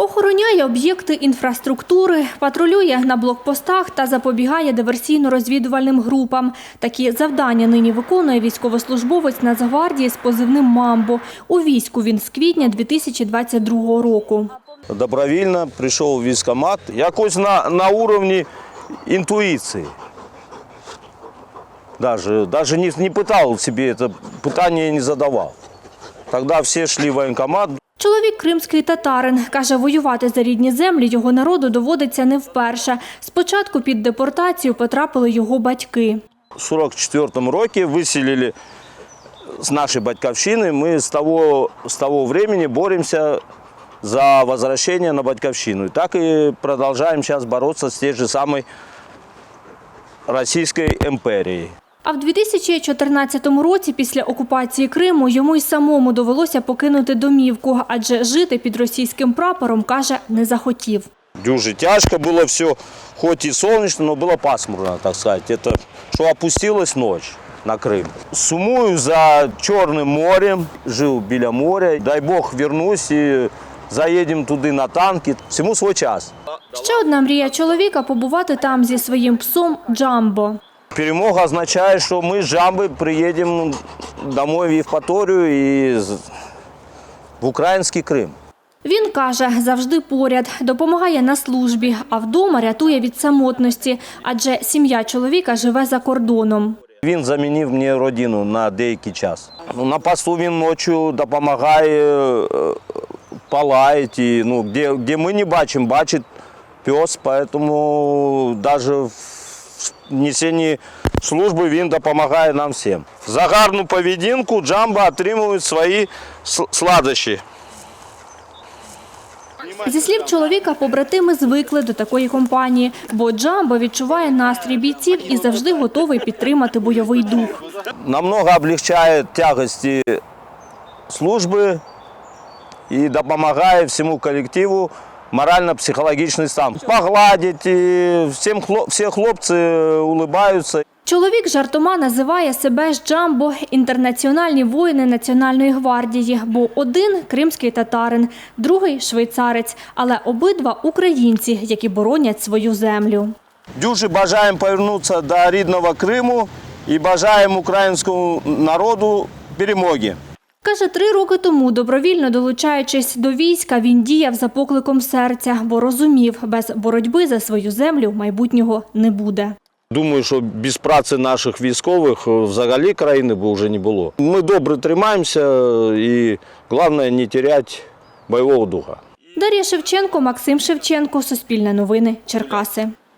Охороняє об'єкти інфраструктури, патрулює на блокпостах та запобігає диверсійно-розвідувальним групам. Такі завдання нині виконує військовослужбовець Нацгвардії з позивним «Мамбо». У війську він з квітня 2022 року. добровільно прийшов у військкомат, якось на, на уровні інтуїції. Даже, даже не, не пытал себе это питання не задавав. Тогда всі йшли в воєнкомат, Чоловік кримський татарин. Каже, воювати за рідні землі його народу доводиться не вперше. Спочатку під депортацію потрапили його батьки. в 44 році виселили з нашої батьківщини. Ми з того, з того времени боремося за возвращение на батьківщину. І так і продовжуємо зараз боротися з тією ж самою Російською імперією. А в 2014 році, після окупації Криму, йому й самому довелося покинути домівку, адже жити під російським прапором, каже, не захотів. Дуже тяжко було все, хоч і сонячно, але було пасмурно, так сказати. Это, що опустилась ніч на Крим. Сумую за Чорним морем, жив біля моря. Дай Бог вернусь і заїдемо туди на танки. Всьому свій час. Ще одна мрія чоловіка – побувати там зі своїм псом Джамбо. Перемога означає, що ми з Жамби приїдемо домой в Євпаторію і в український Крим. Він каже, завжди поряд, допомагає на службі, а вдома рятує від самотності, адже сім'я чоловіка живе за кордоном. Він замінив мені родину на деякий час. Ну, На посту він ночі допомагає, е, палають, і, ну, де, де ми не бачимо, бачить пес, тому навіть в несенні служби він допомагає нам всім. За гарну поведінку Джамбо отримують свої сладощі. Зі слів чоловіка, побратими звикли до такої компанії, бо Джамбо відчуває настрій бійців і завжди готовий підтримати бойовий дух. намного облегчає тягості служби і допомагає всьому колективу морально-психологічний стан. Погладить, і всім хлоп- всі хлопці улибаються. Чоловік жартома називає себе ж Джамбо інтернаціональні воїни Національної гвардії, бо один кримський татарин, другий швейцарець, але обидва українці, які боронять свою землю. Дуже бажаємо повернутися до рідного Криму і бажаємо українському народу перемоги. Каже, три роки тому, добровільно долучаючись до війська, він діяв за покликом серця, бо розумів, без боротьби за свою землю майбутнього не буде. Думаю, що без праці наших військових е, взагалі країни б вже не було. Ми добре тримаємося і головне не теряти бойового духа. Дар'я Шевченко, Максим Шевченко, Суспільне новини, Черкаси.